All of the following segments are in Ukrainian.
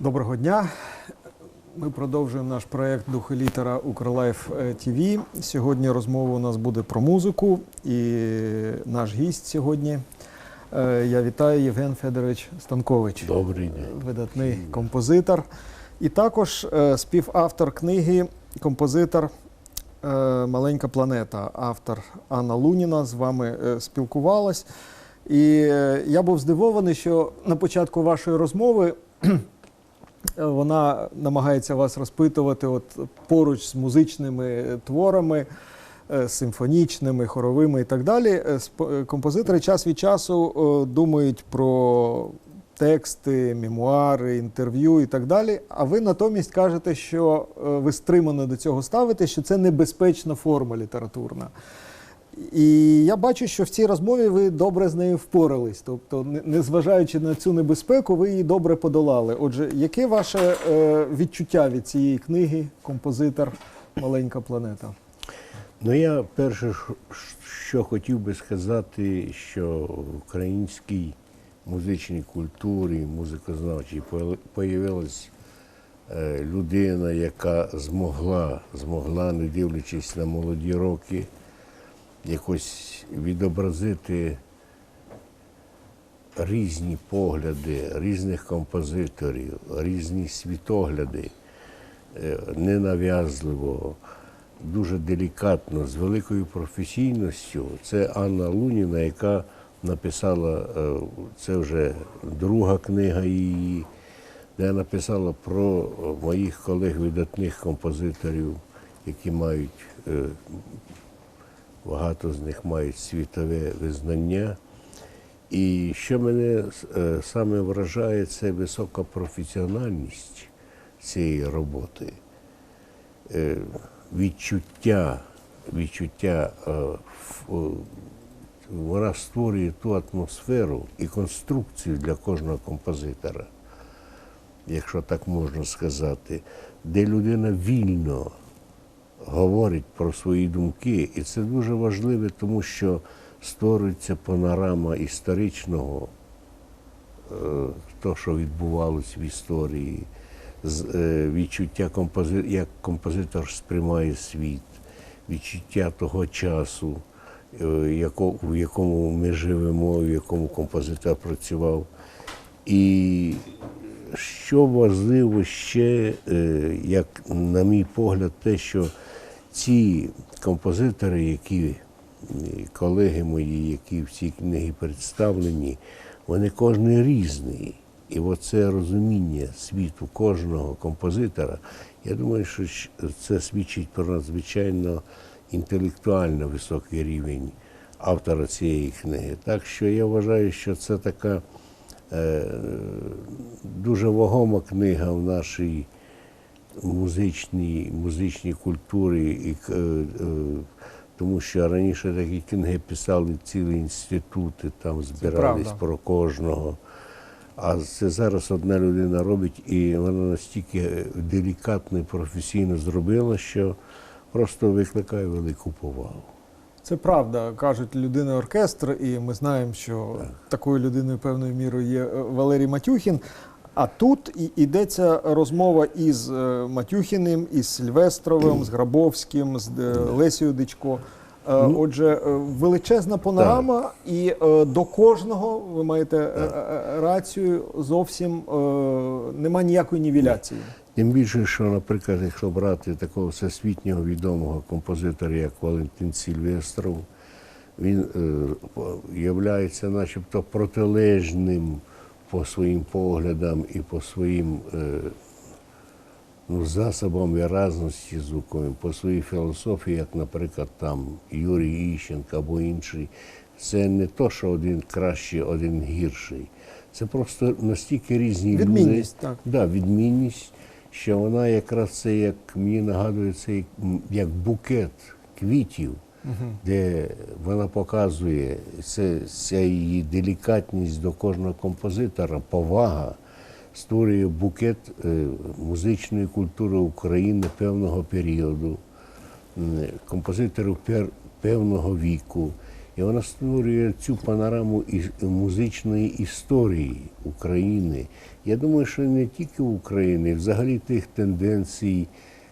Доброго дня. Ми продовжуємо наш проєкт Духи літера Укрлайф ТВ. Сьогодні розмова у нас буде про музику. І наш гість сьогодні. е, Я вітаю Євген Федорович Станкович, Добрий день. видатний композитор. І також е, співавтор книги, композитор е, Маленька планета, автор Анна Луніна з вами е, спілкувалась. І е, я був здивований, що на початку вашої розмови вона намагається вас розпитувати от поруч з музичними творами, е, симфонічними, хоровими і так далі. е, е, Композитори час від часу думають про тексти, мемуари, інтерв'ю і так далі. А ви натомість кажете, що ви стримано до цього ставите, що це небезпечна форма літературна. І я бачу, що в цій розмові ви добре з нею впорались. Тобто, не- незважаючи на цю небезпеку, ви її добре подолали. Отже, яке ваше е, відчуття від цієї книги, композитор Маленька планета? Ну я перше, що- хотів би сказати, що в українській музичній культурі, музикознавчій появи- появилась е, людина, яка змогла, змогла, не дивлячись на молоді роки, якось відобразити різні погляди різних композиторів, різні світогляди, е, ненав'язливо, дуже делікатно, з великою професійністю. Це Анна Луніна, яка написала, е, це вже друга книга її, де написала про моїх колег-видатних композиторів, які мають, е, багато з них мають світове визнання. І що мене е, саме вражає, це висока професіональність цієї роботи, Е, відчуття, відчуття е, вона створює ту атмосферу і конструкцію для кожного композитора, якщо так можна сказати, де людина вільно говорить про свої думки, і це дуже важливо, тому що створюється панорама історичного, е, то, що відбувалось в історії, е, відчуття як композитор сприймає світ, відчуття того часу, е, в якому ми живемо, в якому композитор працював. І що важливо ще, як на мій погляд, те, що ці композитори, які колеги мої, які в цій книгі представлені, вони кожен різний. І оце розуміння світу кожного композитора, я думаю, що це свідчить про надзвичайно інтелектуально високий рівень автора цієї книги. Так що я вважаю, що це така е, дуже вагома книга в нашій музичній, музичній культурі, і, е, е, тому що раніше такі книги писали цілі інститути, там збирались про кожного. А це зараз одна людина робить, і вона настільки делікатно і професійно зробила, що просто викликає велику повагу. Це правда, кажуть людина оркестр, і ми знаємо, що такою людиною певною мірою є е, Валерій Матюхін. А тут і- йдеться розмова із е, Матюхіним, із Сильвестровим, з Грабовським, з е, Лесією Дичко. Е, Отже, е, величезна панорама, і до кожного ви маєте рацію зовсім нема ніякої нівеляції. Тим більше, що, наприклад, якщо брати такого всесвітнього відомого композитора, як Валентин Сільвестров, він являється начебто протилежним по своїм поглядам і по своїм е, ну, засобам виразності звуковим, по своїй філософії, як, наприклад, там Юрій Іщенко або інший. Це не то, що один кращий, один гірший. Це просто настільки різні люди. Відмінність, так. Да, відмінність, що вона якраз це як мені нагадує це як букет квітів, де вона показує це, ця її делікатність до кожного композитора, повага, створює букет е, музичної культури України певного періоду, композиторів певного віку. І вона створює цю панораму музичної історії України. Я думаю, що не тільки України, взагалі тих тенденцій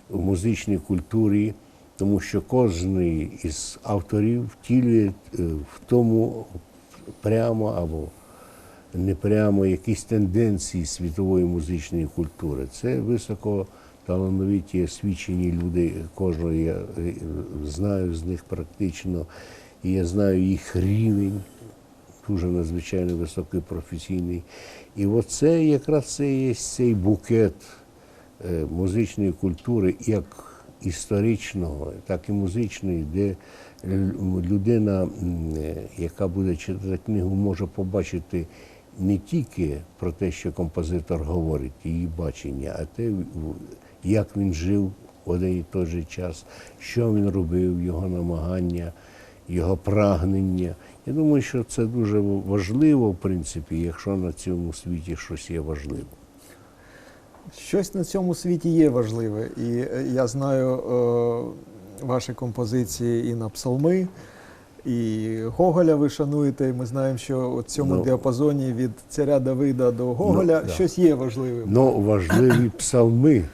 в музичній культурі, тому що кожен із авторів втілює е, в тому прямо або не прямо якісь тенденції світової музичної культури. Це високо талановиті, освічені люди. Кожного я е, знаю з них практично, і я знаю їх рівень, дуже надзвичайно високий професійний. І оце якраз це є цей букет е, музичної культури, як історичного, так і музичної, де людина, яка буде читати книгу, може побачити не тільки про те, що композитор говорить, її бачення, а те, як він жив в один і той же час, що він робив, його намагання, його прагнення. Я думаю, що це дуже важливо, в принципі, якщо на цьому світі щось є важливо. Щось на цьому світі є важливе. І е, я знаю е, ваші композиції і на псалми, і Гоголя ви шануєте. І ми знаємо, що у цьому Ну, діапазоні від царя Давида до Гоголя да. щось є важливим. Ну, важливі псалми,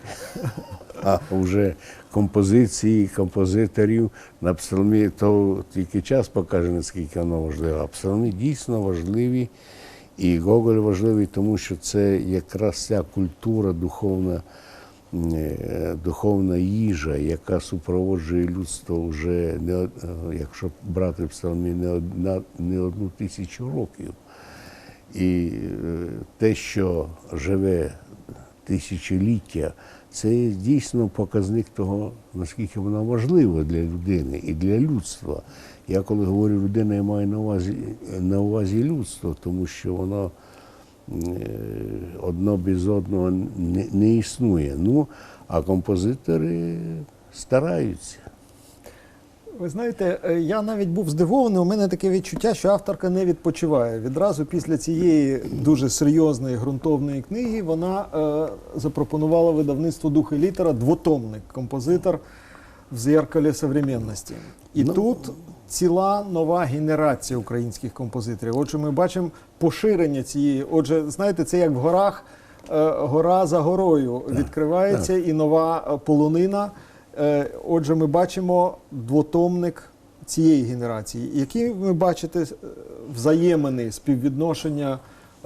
а вже композиції композиторів на псалмі, то тільки час покаже, наскільки воно важливе. А псалми дійсно важливі, і Гоголь важливий, тому що це якраз ця культура духовна, е, духовна їжа, яка супроводжує людство вже, е, якщо брати псалмі, не, не одну тисячу років. І е, те, що живе тисячоліття, це дійсно показник того, наскільки вона важлива для людини і для людства. Я коли говорю людина, я маю на увазі, на увазі людство, тому що воно е, одно без одного не, не існує. Ну, а композитори стараються. Ви знаєте, е, я навіть був здивований. У мене таке відчуття, що авторка не відпочиває. Відразу після цієї дуже серйозної ґрунтовної книги вона е, запропонувала видавництву дух і літера двотомник композитор в зеркалі современності. І Ну, тут ціла нова генерація українських композиторів. Отже, ми бачимо поширення цієї. Отже, знаєте, це як в горах. е, Гора за горою відкривається і нова е, полонина. Е, Отже, ми бачимо двотомник цієї генерації. Які ви бачите взаємини, співвідношення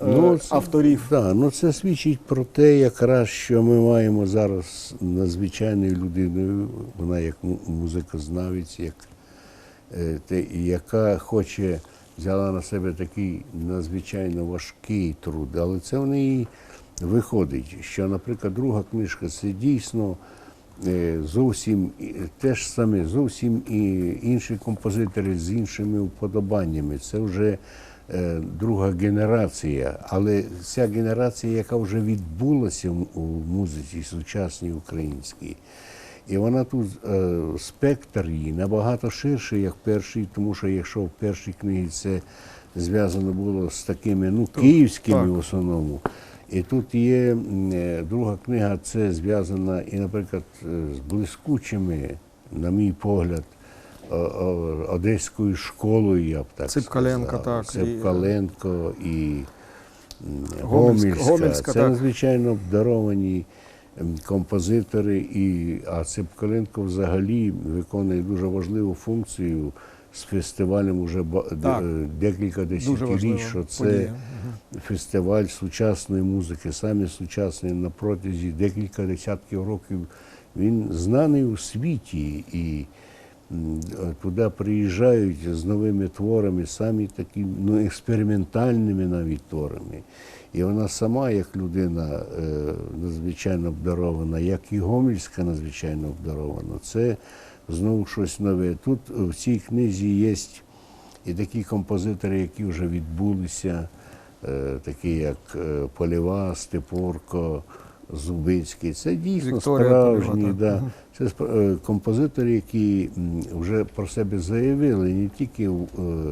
е, це- авторів? Да, ну це свідчить про те, якраз що ми маємо зараз надзвичайною людиною, вона як музикознавець, як е, те, яка хоче взяла на себе такий надзвичайно важкий труд, але це в неї виходить. Що, наприклад, друга книжка це дійсно. е, Зовсім те ж саме, зовсім і інші композитори з іншими вподобаннями. Це вже друга генерація, але ця генерація, яка вже відбулася у музиці сучасній українській. І вона тут е, спектр її набагато ширший, як перший, тому що якщо в першій книгі це зв'язано було з такими ну, київськими так. в основному. І тут є е, друга книга, це зв'язана і, наприклад, е, з блискучими, на мій погляд, одеською школою, я б так Ципкаленко, сказав. так, і- Ципкаленко і, м, Гомельська- Гомельська. Гомельська, Це так. надзвичайно обдаровані композитори, і, а Ципкаленко взагалі виконує дуже важливу функцію з фестивалем уже Так. декілька десятиліть, що це подія. фестиваль сучасної музики, саме сучасний на протязі декілька десятків років. Він знаний у світі і туди приїжджають з новими творами, самі такі ну, експериментальними навіть творами. І вона сама, як людина е, надзвичайно обдарована, як і Гомельська надзвичайно обдарована. Це знову щось нове. Тут в цій книзі є і такі композитори, які вже відбулися, е, такі як е, Полєва, Степорко, Зубицький. Це дійсно Вікторія справжні. Полєва, да. Це е, композитори, які вже про себе заявили не тільки е,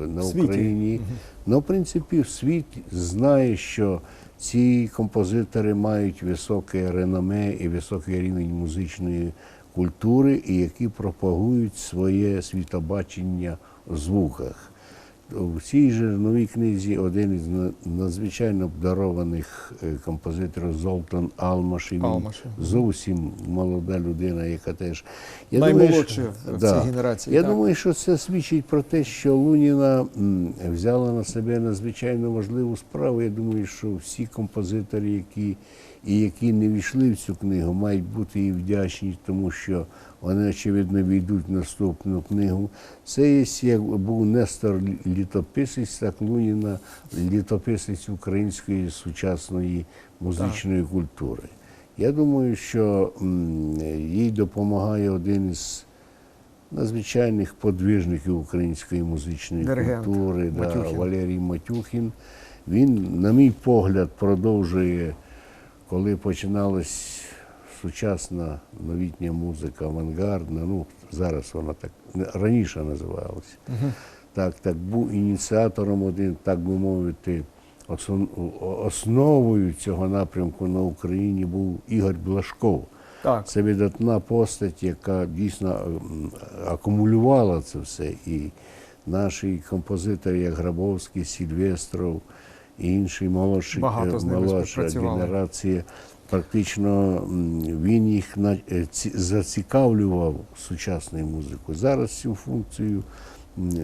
на Україні, але в принципі в світ знає, що ці композитори мають високе реноме і високий рівень музичної культури, і які пропагують своє світобачення в звуках. В цій же новій книзі один із надзвичайно обдарованих е, композиторів Золтан Алмаш. І він. Зовсім молода людина, яка теж я Наймолодший що- в да. цій генерації. Я так. думаю, що це свідчить про те, що Луніна взяла на себе надзвичайно важливу справу. Я думаю, що всі композитори, які і які не війшли в цю книгу, мають бути їй вдячні, тому що вони, очевидно, війдуть в наступну книгу. Це є, як був Нестор літописець, так Луніна літописець української сучасної музичної культури. Я думаю, що їй допомагає один із надзвичайних подвижників української музичної Диригент культури, да, Матюхін. Валерій Матюхін. Він, на мій погляд, продовжує, коли починалась сучасна новітня музика, авангардна, ну зараз вона так раніше називалася. Так, так був ініціатором один, так би мовити, основою цього напрямку на Україні був Ігор Блашков. Так. Це видатна постать, яка дійсно акумулювала це все. І наші композитори, як Грабовський, Сільвестров і інші молодші, молодша генерація, практично він їх е, ці- зацікавлював сучасною музикою. Зараз цю функцію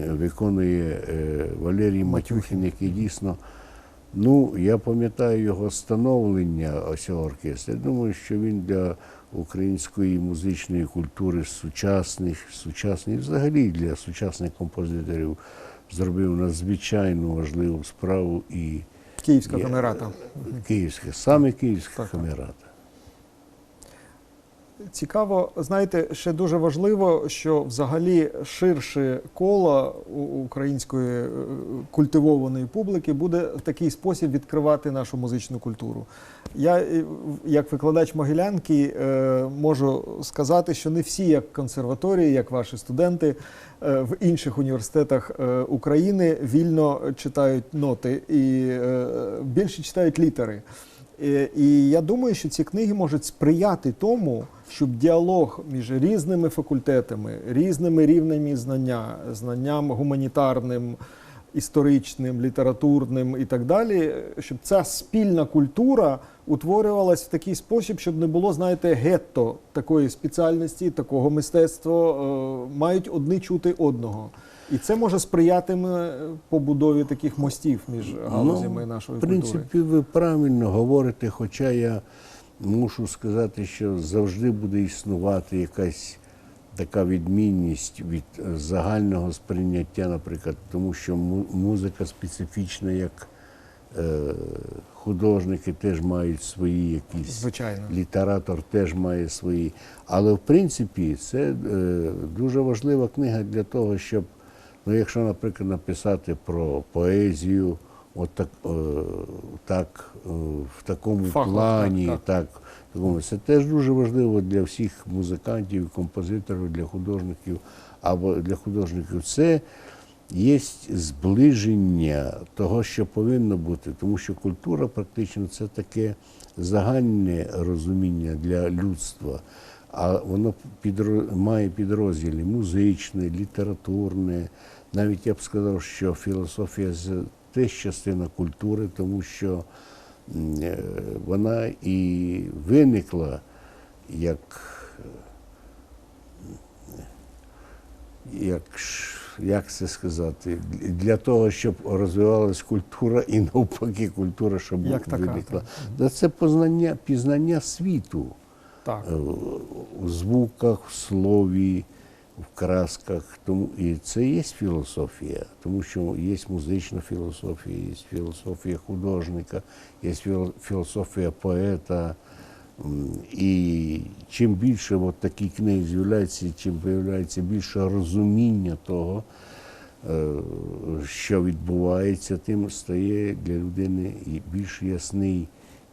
виконує е, Валерій Матюхін, який дійсно. Ну, я пам'ятаю його становлення цього оркестру. Я думаю, що він для української музичної культури сучасних, сучасних, взагалі для сучасних композиторів зробив надзвичайно важливу справу і Київська камерата. київська, саме київська камерата. Цікаво, знаєте, ще дуже важливо, що взагалі ширше коло української е, культивованої публіки буде в такий спосіб відкривати нашу музичну культуру. Я, е, як викладач Могилянки, е, можу сказати, що не всі, як консерваторії, як ваші студенти в інших університетах України вільно читають ноти і більше читають літери. Е, І я думаю, що ці книги можуть сприяти тому, щоб діалог між різними факультетами, різними рівнями знання, знанням гуманітарним, історичним, літературним і так далі, щоб ця спільна культура утворювалась в такий спосіб, щоб не було, знаєте, гетто такої спеціальності, такого мистецтва, е, мають одні чути одного. І це може сприятиме побудові таких мостів між галузями нашої В культури. принципі, ви правильно говорите, хоча я мушу сказати, що завжди буде існувати якась така відмінність від е, загального сприйняття, наприклад, тому що музика специфічна, як е, художники теж мають свої якісь Звичайно. літератор теж має свої. Але в принципі це е, дуже важлива книга для того, щоб, ну, якщо, наприклад, написати про поезію, от так, е, так е, в такому Фахово, плані, так, так, в такому, це теж дуже важливо для всіх музикантів, композиторів, для художників. Або для художників. Це є зближення того, що повинно бути, тому що культура практично це таке загальне розуміння для людства, а воно підро- має підрозділи музичне, літературне. Навіть я б сказав, що філософія теж частина культури, тому що е, вона і виникла як як, як це сказати, для того, щоб розвивалась культура і навпаки культура, щоб Як така, виникла. так. Це познання, пізнання світу Так. е, у звуках, в слові, в красках. Тому, і це є філософія, тому що є музична філософія, є філософія художника, є філософія поета. І чим більше от такі книги з'являються, чим виявляється більше розуміння того, е, що відбувається, тим стає для людини більш ясний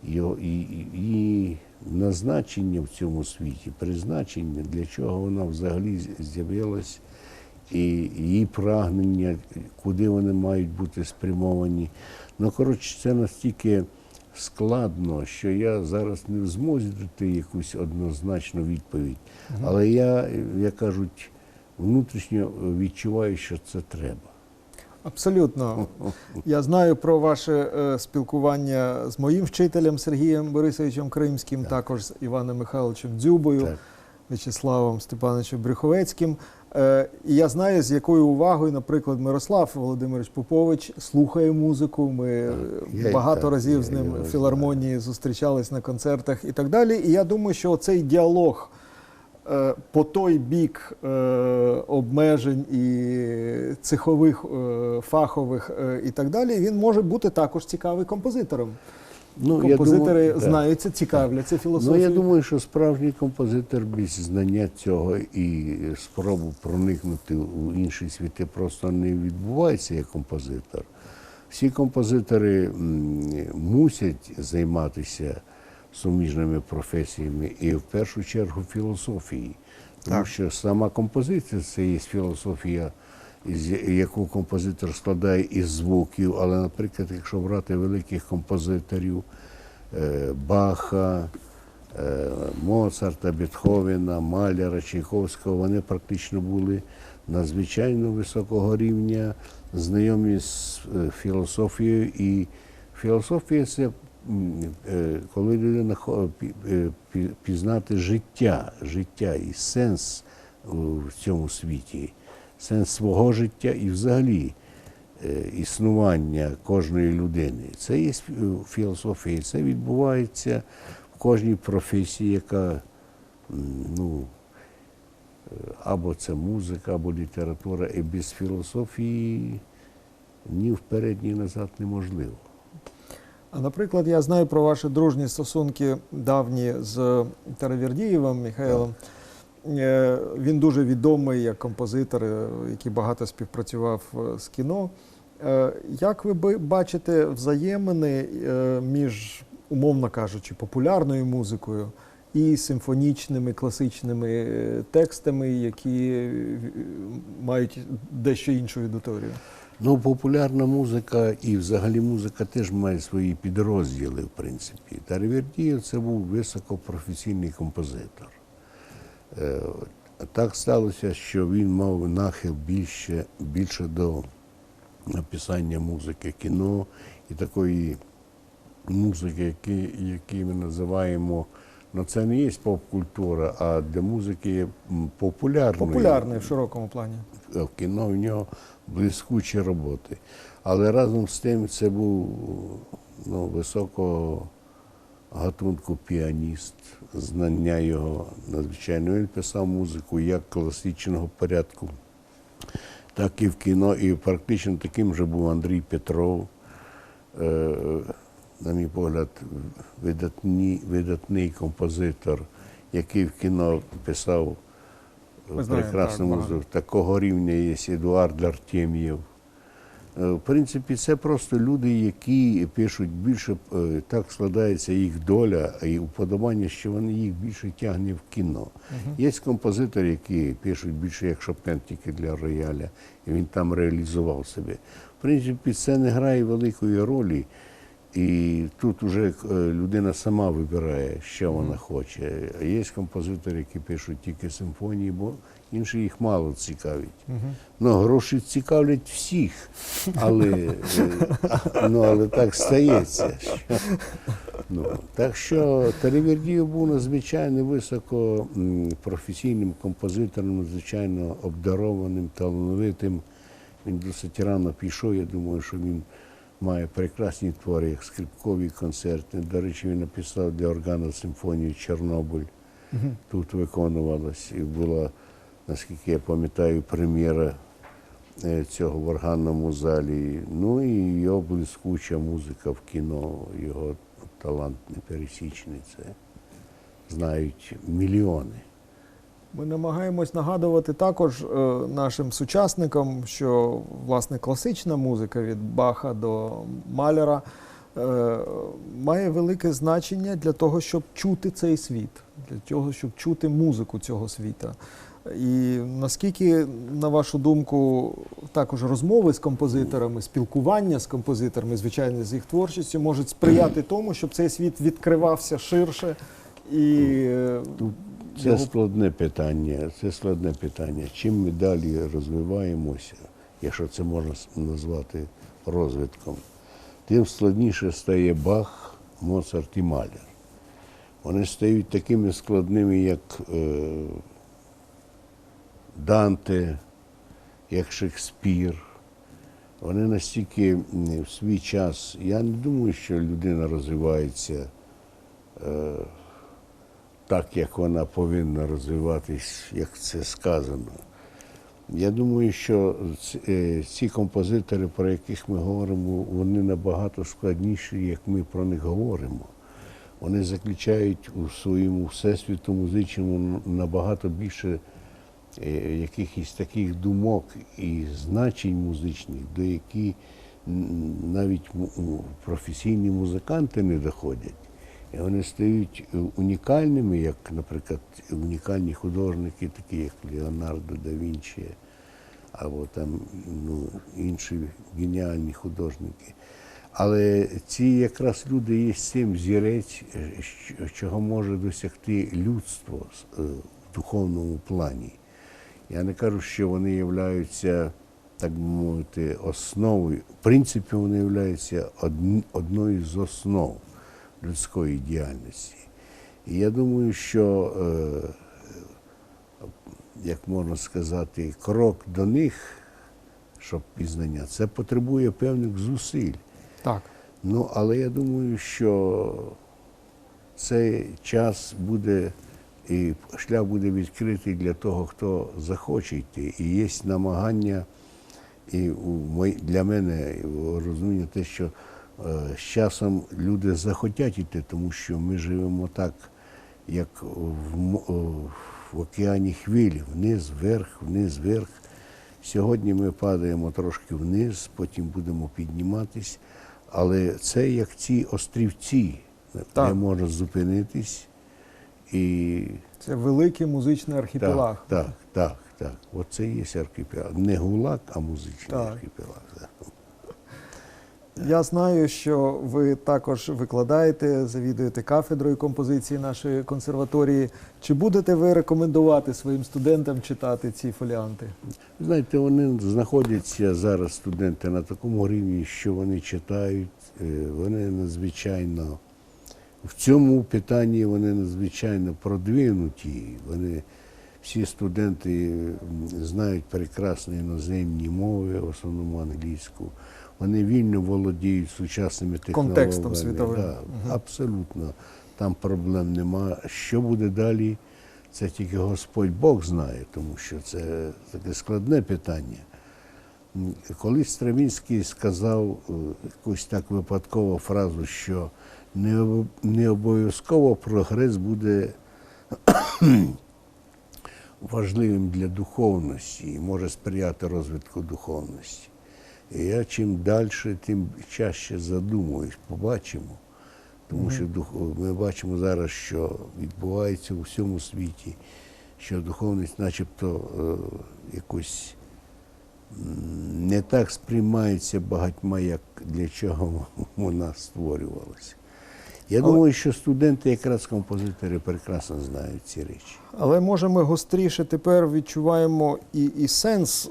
і, і, і назначення в цьому світі, призначення, для чого вона взагалі з'явилась, і її прагнення, куди вони мають бути спрямовані. Ну, коротше, це настільки складно, що я зараз не в змозі дати якусь однозначну відповідь. Але я, як кажуть, внутрішньо відчуваю, що це треба. Абсолютно. Я знаю про ваше е, спілкування з моїм вчителем Сергієм Борисовичем Кримським, також з Іваном Михайловичем Дзюбою, Так. В'ячеславом Степановичем Брюховецьким. Е, І я знаю, з якою увагою, наприклад, Мирослав Володимирович Попович слухає музику. Ми Я й багато так, разів я з ним в філармонії зустрічались на концертах і так далі. І я думаю, що цей діалог по той бік е, обмежень і цехових, е, фахових е, і так далі, він може бути також цікавий композитором. Ну, я Композитори думаю, да. знаються, цікавляться Ну, я думаю, що справжній композитор без знання цього і спробу проникнути у інші світи просто не відбувається як композитор. Всі композитори м, мусять займатися суміжними професіями і в першу чергу філософією. Тому Так. що сама композиція це є філософія, яку композитор складає із звуків. Але, наприклад, якщо брати великих композиторів е, Баха, е, Моцарта, Бетховена, Маляра, Чайковського, вони практично були надзвичайно високого рівня, знайомі з е, філософією. І філософія це коли людина е, пі- пізнати життя, життя і сенс в цьому світі, сенс свого життя і взагалі е, існування кожної людини. Це є філософія. Це відбувається в кожній професії, яка ну, е, або це музика, або література, і без філософії ні вперед, ні назад неможливо. А наприклад, я знаю про ваші дружні стосунки давні з Таравердієвим Михайлом. Е, Він дуже відомий як композитор, е, який багато співпрацював е, з кіно. Як ви бачите взаємини між, умовно кажучи, популярною музикою і симфонічними класичними текстами, які мають дещо іншу аудиторію? Ну, популярна музика і взагалі музика теж має свої підрозділи, в принципі. Таравердієв це був високопрофесійний композитор. Е, Так сталося, що він мав нахил більше, більше до написання музики, кіно і такої музики, які, які ми називаємо. Ну, це не є поп-культура, а для музики є популярною. Популярний в широкому плані. в кіно в нього блискучі роботи. Але разом з тим це був ну, високого гатунку піаніст, знання його надзвичайно. Він писав музику як класичного порядку, так і в кіно. І практично таким же був Андрій Петров. Е, на мій погляд, видатні, видатний композитор, який в кіно писав Ми так. Такого рівня є Едуард Артем'єв. Е, В принципі, це просто люди, які пишуть більше, е, так складається їх доля і уподобання, що вони їх більше тягне в кіно. Є композитори, які пишуть більше як Шопен, тільки для рояля, і він там реалізував себе. В принципі, це не грає великої ролі. І тут вже людина сама вибирає, що вона хоче. Є композитори, які пишуть тільки симфонії, бо інші їх мало цікавить. Ну, гроші цікавлять всіх, але, е, ну, але так стається. Що, ну, так що Таравердієв був надзвичайно високо професійним композитором, надзвичайно обдарованим, талановитим. Він досить рано пішов. Я думаю, що він має прекрасні твори, як скрипкові концерти. До речі, він написав для органу симфонію Чорнобиль. Тут виконувалась і була, наскільки я пам'ятаю, прем'єра е, цього в органному залі. Ну і його блискуча музика в кіно, його талант непересічний. Це знають мільйони. Ми намагаємось нагадувати також е, нашим сучасникам, що власне класична музика від Баха до Маляра е, має велике значення для того, щоб чути цей світ, для того, щоб чути музику цього світа. І наскільки, на вашу думку, також розмови з композиторами, спілкування з композиторами, звичайно, з їх творчістю, можуть сприяти тому, щоб цей світ відкривався ширше і е, Це складне питання. Це складне питання. Чим ми далі розвиваємося, якщо це можна назвати розвитком, тим складніше стає Бах, Моцарт і Маляр. Вони стають такими складними, як е, Данте, як Шекспір. Вони настільки в свій час. Я не думаю, що людина розвивається е, так, як вона повинна розвиватись, як це сказано. Я думаю, що е, ці композитори, про яких ми говоримо, вони набагато складніші, як ми про них говоримо. Вони заключають у своєму всесвіту музичному набагато більше е, якихось таких думок і значень музичних, до які навіть професійні музиканти не доходять. І вони стають унікальними, як, наприклад, унікальні художники, такі як Леонардо да Вінчі, або там ну, інші геніальні художники. Але ці якраз люди є цим взірець, е, чого може досягти людство е, в духовному плані. Я не кажу, що вони являються, так би мовити, основою. В принципі, вони являються одн- одною з основ людської діяльності. І я думаю, що, е, як можна сказати, крок до них, щоб пізнання, це потребує певних зусиль. Так. Ну, але я думаю, що цей час буде і шлях буде відкритий для того, хто захоче йти. І є намагання, і для мене розуміння те, що з часом люди захотять йти, тому що ми живемо так, як в, в океані хвилі, вниз, вверх, вниз, вверх. Сьогодні ми падаємо трошки вниз, потім будемо підніматись. Але це як ці острівці, Так. де можна зупинитись і Це великий музичний архіпелаг. так, так, так, так. Оце є архіпелаг. Не гулак, а музичний Так. архіпелаг. Так. Я знаю, що ви також викладаєте, завідуєте кафедрою композиції нашої консерваторії. Чи будете ви рекомендувати своїм студентам читати ці фоліанти? Знаєте, вони знаходяться зараз студенти на такому рівні, що вони читають, е, вони надзвичайно в цьому питанні вони надзвичайно продвинуті. Вони всі студенти знають прекрасні іноземні мови, в основному англійську. Вони вільно володіють сучасними технологіями. Контекстом світовим. Да, Абсолютно. Там проблем нема. Що буде далі? Це тільки Господь Бог знає, тому що це таке складне питання. Колись Стравінський сказав е, якусь так випадкову фразу, що не не обов'язково прогрес буде важливим для духовності і може сприяти розвитку духовності. І я чим далі, тим чаще задумуюсь, побачимо. Тому що ми бачимо зараз, що відбувається у всьому світі, що духовність начебто е, якось не так сприймається багатьма, як для чого вона створювалася. Я Але- думаю, що студенти, якраз композитори, прекрасно знають ці речі. Але може ми гостріше тепер відчуваємо і, і сенс е,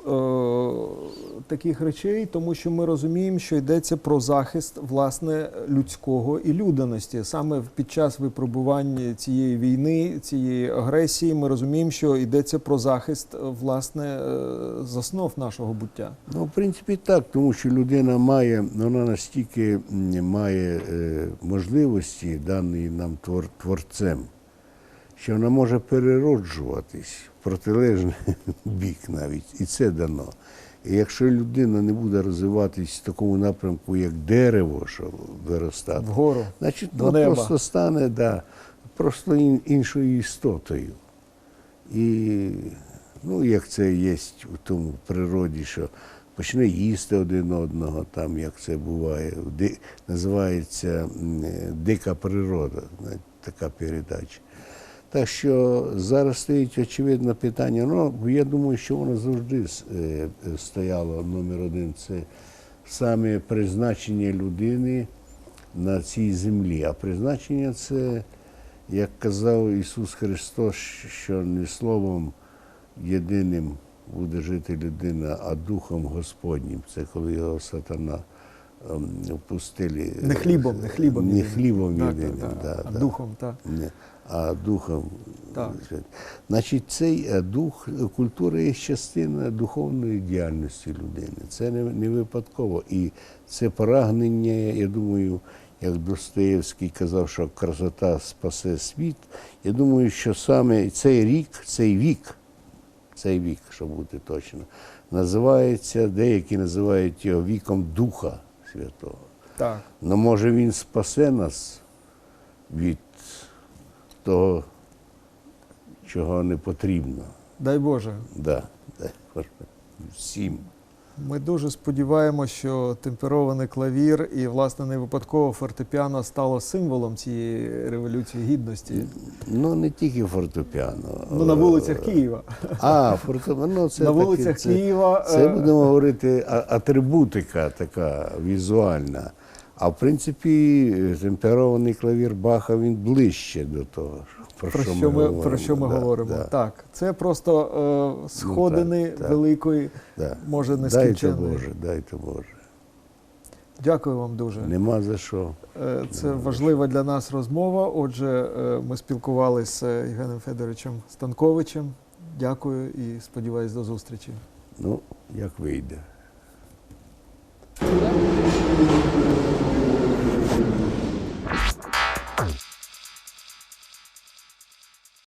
таких речей, тому що ми розуміємо, що йдеться про захист власне людського і людяності. Саме під час випробування цієї війни, цієї агресії, ми розуміємо, що йдеться про захист е, власне е, заснов нашого буття. Ну, в принципі, так, тому що людина має, вона настільки має е, можливості, дані нам твор, творцем, що вона може перероджуватись в протилежний бік навіть, і це дано. І якщо людина не буде розвиватись в такому напрямку, як дерево, що виростати, Вгору. значить вона неба. просто стане да, просто ін- іншою істотою. І ну, як це є в тому природі, що почне їсти один одного, там як це буває. Ди, називається Дика природа, така передача. Так що зараз стоїть очевидне питання. Ну, я думаю, що воно завжди е, стояло номер один. Це саме призначення людини на цій землі. А призначення це, як казав Ісус Христос, що не словом єдиним буде жити людина, а духом Господнім. Це коли його сатана ем, впустили. Не хлібом, не хлібом. Не хлібом Так, єдиним, так, да, а да. духом, так. Не, а духом. Так. Значить, цей е, дух, е, культура є частина духовної діяльності людини. Це не, не випадково. І це прагнення, я думаю, як Достоєвський казав, що красота спасе світ. Я думаю, що саме цей рік, цей вік, цей вік, щоб бути точно, називається, деякі називають його віком Духа Святого. Так. Ну, може, він спасе нас від того, чого не потрібно. Дай Боже. Да, дай Боже. Всім. Ми дуже сподіваємося, що темперований клавір і, власне, не випадково фортепіано стало символом цієї революції гідності. Ну, не тільки фортепіано. Ну, на вулицях Києва. А, фортепіано, ну, це на таки- вулицях це, Києва. Це е, будемо говорити атрибутика така візуальна. А в принципі, темперований клавір Баха він ближче до того, про, Про що, що ми, говоримо. про що ми Да, говоримо? да, Так, це просто е, сходини так, так. великої, да. може Дайте нескінченної. Боже, дайте Боже. Дякую вам дуже. Нема за що. Е, Це важлива для нас розмова. Отже, е, ми спілкувалися з Євгеном Федоровичем Станковичем. Дякую і сподіваюсь до зустрічі. Ну, як вийде.